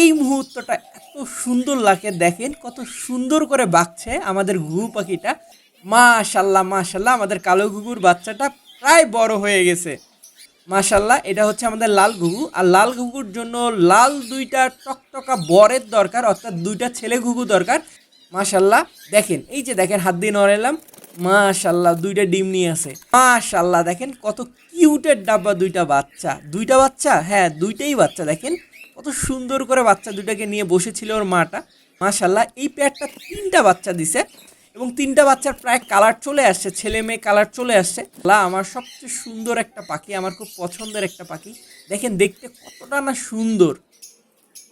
এই মুহূর্তটা এত সুন্দর লাগে, দেখেন কত সুন্দর করে বাঁকছে আমাদের ঘুঘু পাখিটা। মাশাল্লাহ মাশাল্লাহ, আমাদের কালো ঘুঘুর বাচ্চাটা প্রায় বড় হয়ে গেছে। মাশাল্লাহ, এটা হচ্ছে আমাদের লাল ঘুঘু। আর লাল ঘুঘুর জন্য লাল দুইটা টকটকা বরের দরকার, অর্থাৎ দুইটা ছেলে ঘুঘু দরকার। মাশাল্লাহ, দেখেন, এই যে দেখেন, হাত দিয়ে নড়ালাম মাশাল্লাহ, দুইটা ডিম নিয়ে আসে মাশাল্লাহ, দেখেন কত কিউটের ডাব্বা দুইটা বাচ্চা। দুইটা বাচ্চা? হ্যাঁ দুইটাই বাচ্চা, দেখেন। কত সুন্দর করে বাচ্চা দুটাকে নিয়ে বসেছিল ওর মাটা। মাশাল্লাহ এই পেয়ারটা তিনটা বাচ্চা দিছে এবং তিনটা বাচ্চার প্রায় কালার চলে আসছে, ছেলে মেয়ে কালার চলে আসছে। লা আমার সবচেয়ে সুন্দর একটা পাখি, আমার খুব পছন্দের একটা পাখি। দেখেন, দেখতে কতটা না সুন্দর।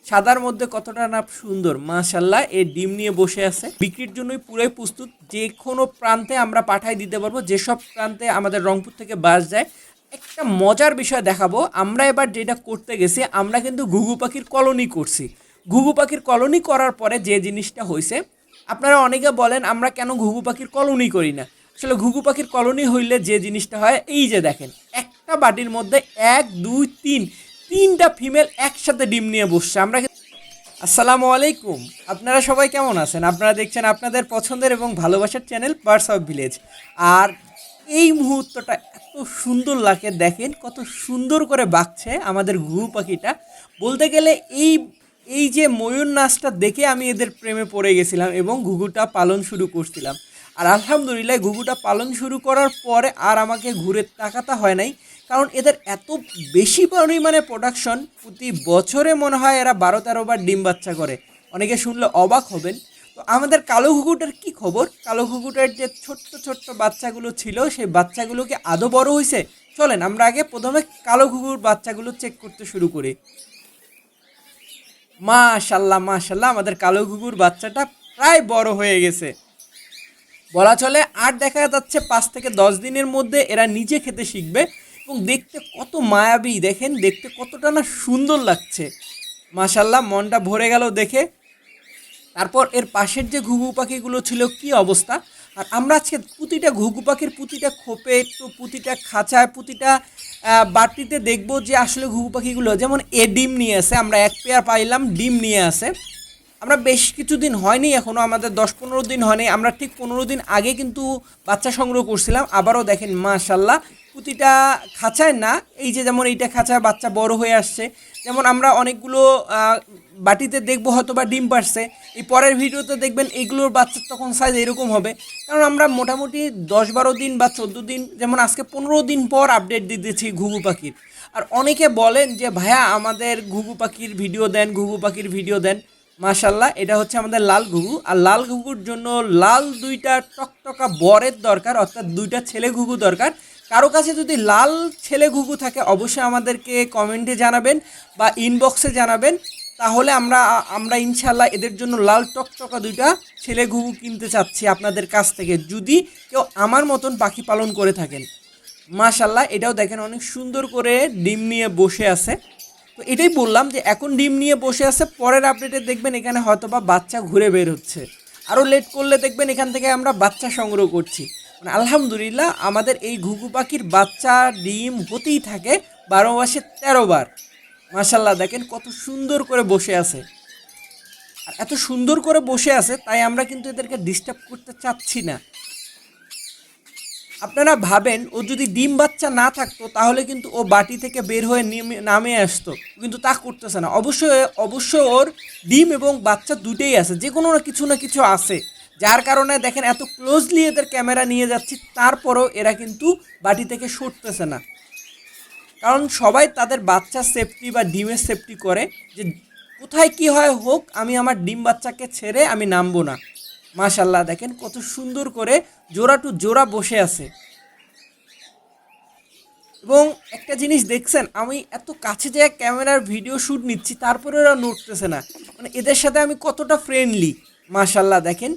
সাদার মধ্যে কতটা না সুন্দর। মাশাল্লাহ এ ডিম নিয়ে বসে আছে। বিক্রির জন্যই পুরোই প্রস্তুত। যে কোনো প্রান্তে আমরা পাঠাই দিতে পারব। যেসব প্রান্তে আমাদের রংপুর থেকে বাস যায় একটা মজার বিষয় দেখাবো। আমরা এবার যেটা করতে গেছি, আমরা কিন্তু ঘুঘু পাখির কলোনি করছি। ঘুঘু পাখির কলোনি করার পরে যে জিনিসটা হয়েছে, আপনারা অনেকে বলেন, আমরা কেন ঘুঘু পাখির কলোনি করি না? আসলে ঘুঘু পাখির কলোনি হইলে যে জিনিসটা হয়, এই যে দেখেন, একটা বাটির মধ্যে এক, দুই, তিন, তিনটা ফিমেল একসাথে ডিম নিয়ে বসছে। আমরা আসসালামু আলাইকুম। আপনারা সবাই কেমন আছেন? আপনারা দেখছেন আপনাদের পছন্দের এবং ভালোবাসার চ্যানেল বার্ডস অফ ভিলেজ আর এই মুহূর্তটা এত সুন্দর লাগে, দেখেন কত সুন্দর করে বাঁকছে আমাদের ঘুঘু পাখিটা। বলতে গেলে এই এই যে ময়ূর নাচটা দেখে আমি এদের প্রেমে পড়ে গেছিলাম এবং ঘুঘুটা পালন শুরু করছিলাম। আর আলহামদুলিল্লাহ ঘুঘুটা পালন শুরু করার পরে আর আমাকে ঘুরে তাকাতে হয় নাই, কারণ এদের এত বেশি পরিমাণে প্রোডাকশন প্রতি বছরে মনে হয় এরা বারো তেরো বার ডিম বাচ্চা করে। অনেকে শুনলে অবাক হবেন তো আমাদের কালো ঘুঘুটার কি খবর? কালো ঘুঘুটার যে ছোট্ট ছোট্ট বাচ্চাগুলো ছিল, সেই বাচ্চাগুলোকে আদৌ বড় হয়েছে চলেন, আমরা আগে প্রথমে কালো ঘুঘুর বাচ্চাগুলো চেক করতে শুরু করি। মাশাল্লাহ মাশাল্লাহ, আমাদের কালো ঘুঘুর বাচ্চাটা প্রায় বড় হয়ে গেছে। বলা চলে, আর দেখা যাচ্ছে পাঁচ থেকে দশ দিনের মধ্যে এরা নিজে খেতে শিখবে এবং দেখতে কত মায়াবী, দেখেন, দেখতে কতটা না সুন্দর লাগছে। মাশাল্লাহ, মনটা ভরে গেল দেখে। তারপর এর পাশের যে ঘুঘু পাখিগুলো ছিল কি অবস্থা? আর আমরা আজকে প্রতিটা ঘুঘু পাখির প্রতিটা খোপে, একটু প্রতিটা খাঁচায়, প্রতিটা বাটিতে দেখব যে আসলে ঘুঘু পাখিগুলো, যেমন এ ডিম নিয়ে আসে আমরা এক পেয়ার পাইলাম, ডিম নিয়ে আসে আমরা বেশ কিছুদিন হয়নি এখনও আমাদের দশ পনেরো দিন হয়নি, আমরা ঠিক পনেরো দিন আগে কিন্তু বাচ্চা সংগ্রহ করছিলাম, আবারও দেখেন মাশাল্লাহ প্রতিটা খাঁচায় না, এই যে যেমন এইটা খাঁচায় বাচ্চা বড় হয়ে আসছে, যেমন আমরা অনেকগুলো বাটিতে দেখব হয়তো বা ডিম পারছে। এই পরের ভিডিওতে দেখবেন এগুলোর বাচ্চার তখন সাইজ এরকম হবে। কারণ আমরা মোটামুটি দশ বারো দিন বা চোদ্দ দিন, যেমন আজকে পনেরো দিন পর আপডেট দিতেছি ঘুঘু পাখির। আর অনেকে বলেন যে, ভাইয়া, আমাদের ঘুঘু পাখির ভিডিও দেন, ঘুঘু পাখির ভিডিও দেন। মাশাল্লাহ এটা হচ্ছে আমাদের লাল ঘুঘু। আর লাল ঘুঘুর জন্য লাল দুইটা টকটকা বরের দরকার, অর্থাৎ দুইটা ছেলে ঘুঘু দরকার। কারও কাছে যদি লাল ছেলে ঘুঘু থাকে, অবশ্যই আমাদেরকে কমেন্টে জানাবেন বা ইনবক্সে জানাবেন। তাহলে আমরা আমরা ইনশাল্লাহ এদের জন্য লাল টকটকা দুইটা ছেলে ঘুঘু কিনতে চাচ্ছি আপনাদের কাছ থেকে, যদি কেউ আমার মতন পাখি পালন করে থাকেন। মাশাল্লাহ এটাও দেখেন অনেক সুন্দর করে ডিম নিয়ে বসে আছে। তো এটাই বললাম যে, এখন ডিম নিয়ে বসে আছে, পরের আপডেটে দেখবেন এখানে হয়তো বা বাচ্চা ঘুরে বের হচ্ছে। আরও লেট করলে দেখবেন এখান থেকে আমরা বাচ্চা সংগ্রহ করছি। মানে আলহামদুলিল্লাহ, আমাদের এই ঘুঘু পাখির বাচ্চা, ডিম হতেই থাকে, বারো মাসে তেরো বার। মাশাল্লাহ দেখেন কত সুন্দর করে বসে আছে। আর এত সুন্দর করে বসে আছে, তাই আমরা কিন্তু এদেরকে ডিস্টার্ব করতে চাচ্ছি না। আপনারা ভাবেন, ও যদি ডিম বাচ্চা না থাকতো, তাহলে কিন্তু ও বাটি থেকে বের হয়ে নামে আসতো। কিন্তু তা করতেছে না। অবশ্যই অবশ্যই ওর ডিম এবং বাচ্চা দুটেই আছে। যে কোনো না কিছু না কিছু আছে। যার কারণে দেখেন এত ক্লোজলি এদের ক্যামেরা নিয়ে যাচ্ছি, তারপরেও এরা কিন্তু বাটি থেকে সরতেছে না। কারণ সবাই তাদের বাচ্চার সেফটি বা ডিমের সেফটি করে যে কোথায় কি হয় হোক, আমি আমার ডিম বাচ্চাকে ছেড়ে আমি নামবো না। মাশাল্লাহ দেখেন কত সুন্দর করে জোড়া টু জোড়া বসে আছে। এবং একটা জিনিস দেখছেন, আমি এত কাছে যে ক্যামেরার ভিডিও শ্যুট নিচ্ছি, তারপরে ওরা নড়তেছে না। মানে এদের সাথে আমি কতটা ফ্রেন্ডলি মাশাল্লাহ দেখেন।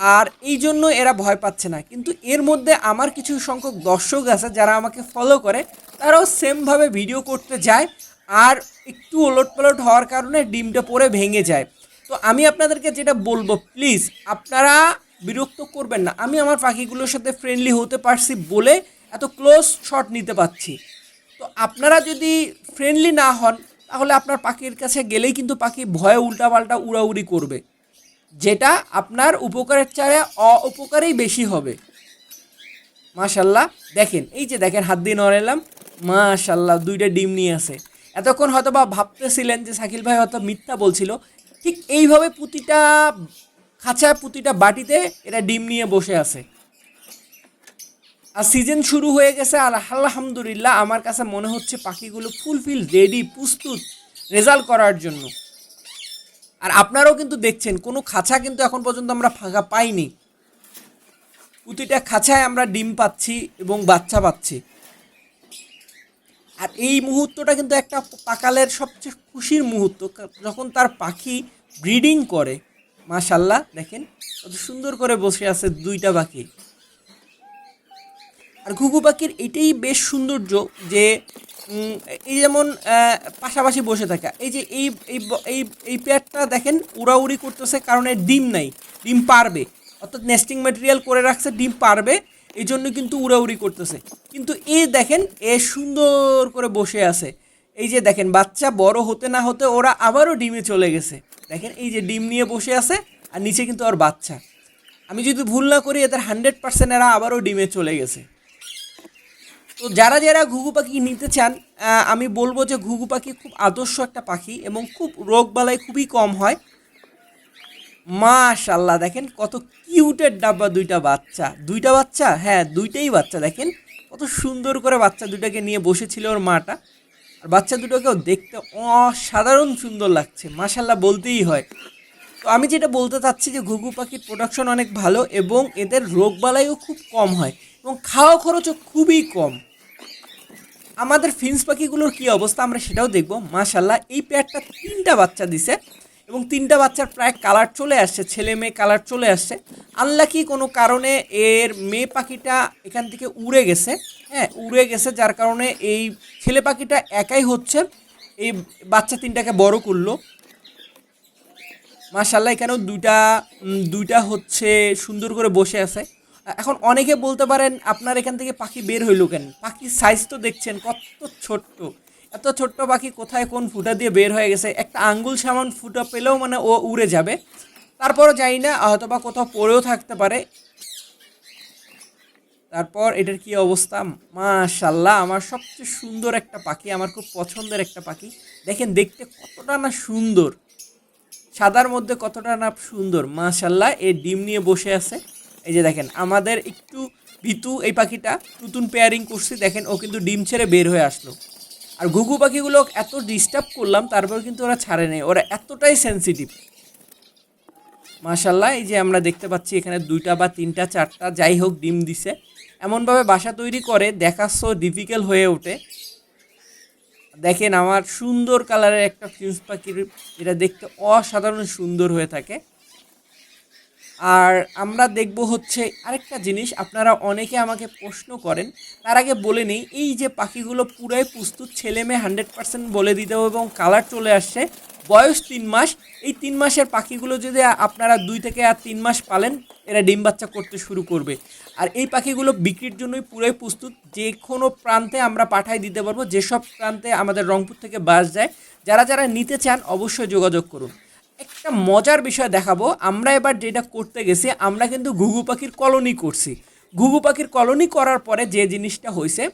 আর এই জন্য এরা ভয় পাচ্ছে না। কিন্তু এর মধ্যে আমার কিছু সংখ্যক দর্শক আছে যারা আমাকে ফলো করে, তারাও সেমভাবে ভিডিও করতে যায় আর একটু ওলট পালট হওয়ার কারণে ডিমটা পরে ভেঙে যায়। তো আমি আপনাদেরকে যেটা বলব প্লিজ আপনারা বিরক্ত করবেন না। আমি আমার পাখিগুলোর সাথে ফ্রেন্ডলি হতে পারছি বলে এত ক্লোজ শট নিতে পারছি। তো আপনারা যদি ফ্রেন্ডলি না হন, তাহলে আপনার পাখির কাছে গেলেই কিন্তু পাখি ভয়ে উল্টাপাল্টা উড়াউড়ি করবে। যেটা আপনার উপকারের চায় অপকারেই বেশি হবে। মাশাল্লাহ দেখেন, এই যে দেখেন, হাত দিয়ে নড়ালাম মাশাল্লাহ দুইটা ডিম নিয়ে আসে এতক্ষণ হয়তো বা ভাবতেছিলেন যে শাকিল ভাই হয়তো মিথ্যা বলছিল। ঠিক এইভাবে প্রতিটা খাঁচা প্রতিটা বাটিতে এরা ডিম নিয়ে বসে আছে। আর সিজন শুরু হয়ে গেছে, আর আলহামদুলিল্লাহ, আমার কাছে মনে হচ্ছে পাখিগুলো ফুলফিল, রেডি, প্রস্তুত, রেজাল্ট করার জন্য। আর আপনারাও কিন্তু দেখছেন, কোনো খাঁচা কিন্তু এখন পর্যন্ত আমরা ফাঁকা পাইনি। প্রতিটা খাঁচায় আমরা ডিম পাচ্ছি এবং বাচ্চা পাচ্ছি। আর এই মুহূর্তটা কিন্তু একটা পাকালের সবচেয়ে খুশির মুহূর্ত যখন তার পাখি ব্রিডিং করে, মাশাল্লাহ, দেখেন কত সুন্দর করে বসে আছে দুইটা পাখি। আর ঘুঘু পাখির এটাই বেশ সৌন্দর্য যে এই যেমন পাশাপাশি বসে থাকা। এই যে এই এই এই পেয়ারটা দেখেন, উড়াউড়ি করতেছে কারণ এর ডিম নাই, ডিম পারবে। অর্থাৎ নেস্টিং ম্যাটেরিয়াল করে রাখছে, ডিম পারবে এই জন্য কিন্তু উড়াউড়ি করতেছে। কিন্তু এ দেখেন, এ সুন্দর করে বসে আছে। এই যে দেখেন, বাচ্চা বড় হতে না হতে ওরা আবারও ডিমে চলে গেছে। দেখেন, এই যে ডিম নিয়ে বসে আছে, আর নিচে কিন্তু ওর বাচ্চা। আমি যদি ভুল না করি, এদের হান্ড্রেড পার্সেন্ট এরা আবারও ডিমে চলে গেছে। তো যারা যারা ঘুঘু পাখি নিতে চান আমি বলব যে ঘুঘু পাখি খুব আদর্শ একটা পাখি এবং খুব রোগবালাই খুবই কম হয়। মাশাল্লাহ দেখেন কত কিউটের ডাব্বা দুইটা বাচ্চা। দুইটা বাচ্চা? হ্যাঁ দুইটাই বাচ্চা, দেখেন। কত সুন্দর করে বাচ্চা দুটাকে নিয়ে বসেছিল ওর মাটা। আর বাচ্চা দুটোকেও দেখতে অসাধারণ সুন্দর লাগছে মাশাল্লাহ বলতেই হয়। তো আমি যেটা বলতে চাচ্ছি যে ঘুঘু পাখির প্রোডাকশন অনেক ভালো এবং এদের রোগবালাইও খুব কম হয় এবং খাওয়া খরচও খুবই কম। আমাদের ফিন্স পাখিগুলোর কী অবস্থা আমরা সেটাও দেখব। মাশাল্লাহ এই পেয়ারটা তিনটা বাচ্চা দিছে এবং তিনটা বাচ্চার প্রায় কালার চলে আসছে, ছেলে মেয়ে কালার চলে আসছে। আনলাকি কোনো কারণে এর মেয়ে পাখিটা এখান থেকে উড়ে গেছে হ্যাঁ উড়ে গেছে যার কারণে এই ছেলে পাখিটা একাই হচ্ছে, এই বাচ্চা তিনটাকে বড় করল। মাশাল্লাহ এখানেও দুইটা দুইটা হচ্ছে সুন্দর করে বসে আছে। এখন অনেকে বলতে পারেন, আপনার এখান থেকে পাখি বের হইল কেন? পাখির সাইজ তো দেখছেন, কত ছোট্ট। এত ছোট্ট পাখি কোথায় কোন ফুটা দিয়ে বের হয়ে গেছে? একটা আঙ্গুল সামান ফুটা পেলেও মানে ও উড়ে যাবে। তারপরও যাই না হয়তো বা কোথাও পড়েও থাকতে পারে। তারপর এটার কি অবস্থা? মাশাল্লাহ আমার সবচেয়ে সুন্দর একটা পাখি, আমার খুব পছন্দের একটা পাখি। দেখেন, দেখতে কতটা না সুন্দর। সাদার মধ্যে কতটা না সুন্দর। মাশাল্লাহ এ ডিম নিয়ে বসে আছে। এই যে দেখেন, আমাদের একটু ভিতু এই পাখিটা নতুন পেয়ারিং করছি, দেখেন ও কিন্তু ডিম ছেড়ে বের হয়ে আসলো। আর ঘুঘু পাখিগুলো এত ডিস্টার্ব করলাম, তারপর কিন্তু ওরা ছাড়ে নেই, ওরা এতটাই সেন্সিটিভ মাশাল্লাহ এই যে আমরা দেখতে পাচ্ছি এখানে দুইটা বা তিনটা, চারটা যাই হোক ডিম দিছে। এমনভাবে বাসা তৈরি করে দেখাচ্ছ ডিফিকাল্ট হয়ে ওঠে। দেখেন আমার সুন্দর কালারের একটা ফিউজ পাখির এটা দেখতে অসাধারণ সুন্দর হয়ে থাকে। আর আমরা দেখব হচ্ছে আরেকটা জিনিস, আপনারা অনেকে আমাকে প্রশ্ন করেন, তার আগে বলে নিই, এই যে পাখিগুলো পুরাই প্রস্তুত, ছেলে মেয়ে হান্ড্রেড পার্সেন্ট বলে দিতে হবে এবং কালার চলে আসছে, বয়স তিন মাস, এই তিন মাসের পাখিগুলো যদি আপনারা দুই থেকে আর তিন মাস পালেন, এরা ডিম বাচ্চা করতে শুরু করবে। আর এই পাখিগুলো বিক্রির জন্যই পুরাই প্রস্তুত, যে কোনো প্রান্তে আমরা পাঠাই দিতে পারব, যেসব প্রান্তে আমাদের রংপুর থেকে বাস যায়, যারা যারা নিতে চান, অবশ্যই যোগাযোগ করুন। একটা মজার বিষয় দেখাবো। আমরা এবার যেটা করতে গেছি, আমরা কিন্তু ঘুঘু পাখির কলোনি করছি। ঘুঘু পাখির কলোনি করার পরে যে জিনিসটা হয়েছে,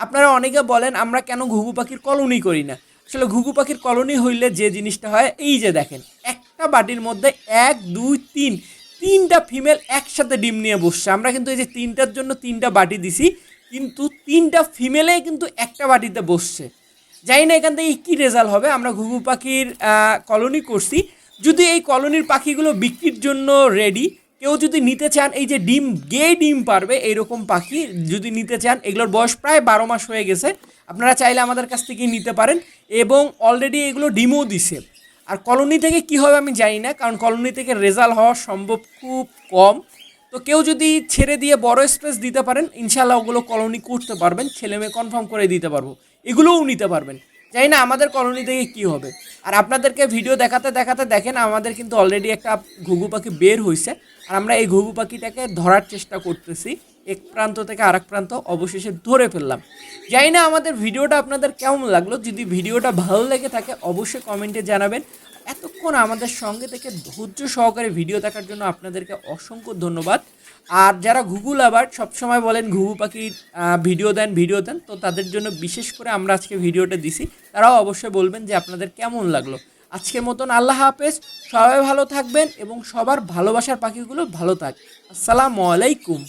আপনারা অনেকে বলেন, আমরা কেন ঘুঘু পাখির কলোনি করি না? আসলে ঘুঘু পাখির কলোনি হইলে যে জিনিসটা হয়, এই যে দেখেন, একটা বাটির মধ্যে এক, দুই, তিন, তিনটা ফিমেল একসাথে ডিম নিয়ে বসছে। আমরা কিন্তু এই যে তিনটার জন্য তিনটা বাটি দিছি, কিন্তু তিনটা ফিমেলে কিন্তু একটা বাটিতে বসছে। জানি না এখান থেকে কী রেজাল্ট হবে, আমরা ঘুঘু পাখির কলোনি করছি। যদি এই কলোনির পাখিগুলো বিক্রির জন্য রেডি কেউ যদি নিতে চান এই যে ডিম গে ডিম পারবে এইরকম পাখি, যদি নিতে চান, এগুলোর বয়স প্রায় বারো মাস হয়ে গেছে, আপনারা চাইলে আমাদের কাছ থেকে নিতে পারেন এবং অলরেডি এগুলো ডিমও দিছে। আর কলোনি থেকে কি হবে আমি জানি না, কারণ কলোনি থেকে রেজাল্ট হওয়া সম্ভব খুব কম। তো কেউ যদি ছেড়ে দিয়ে বড় স্পেস দিতে পারেন ইনশাল্লাহ ওগুলো কলোনি করতে পারবেন ছেলে মেয়ে কনফার্ম করে দিতে পারব। এগুলোও নিতে পারবেন। জানি না আমাদের কলোনি থেকে কি হবে। আর আপনাদেরকে ভিডিও দেখাতে দেখাতে দেখেন, আমাদের কিন্তু অলরেডি একটা ঘুঘু পাখি বের হয়েছে আর আমরা এই ঘুঘু পাখিটাকে ধরার চেষ্টা করতেছি। এক প্রান্ত থেকে আরেক প্রান্ত অবশেষে ধরে ফেললাম। যাই না আমাদের ভিডিওটা আপনাদের কেমন লাগল। যদি ভিডিওটা ভালো লেগে থাকে, অবশ্যই কমেন্টে জানাবেন। এতক্ষণ আমাদের সঙ্গে থেকে ধৈর্য সহকারে ভিডিও দেখার জন্য আপনাদেরকে অসংখ্য ধন্যবাদ। আর যারা গুগল আবার সবসময় বলেন ঘুঘু আহ, ভিডিও দেন ভিডিও দেন তো তাদের জন্য বিশেষ করে আমরা আজকে ভিডিওটা দিছি। তারাও অবশ্যই বলবেন যে আপনাদের কেমন লাগল। আজকের মতন আল্লাহ হাফেজ। সবাই ভালো থাকবেন এবং সবার ভালোবাসার পাখিগুলো ভালো থাক। আসসালামু আলাইকুম।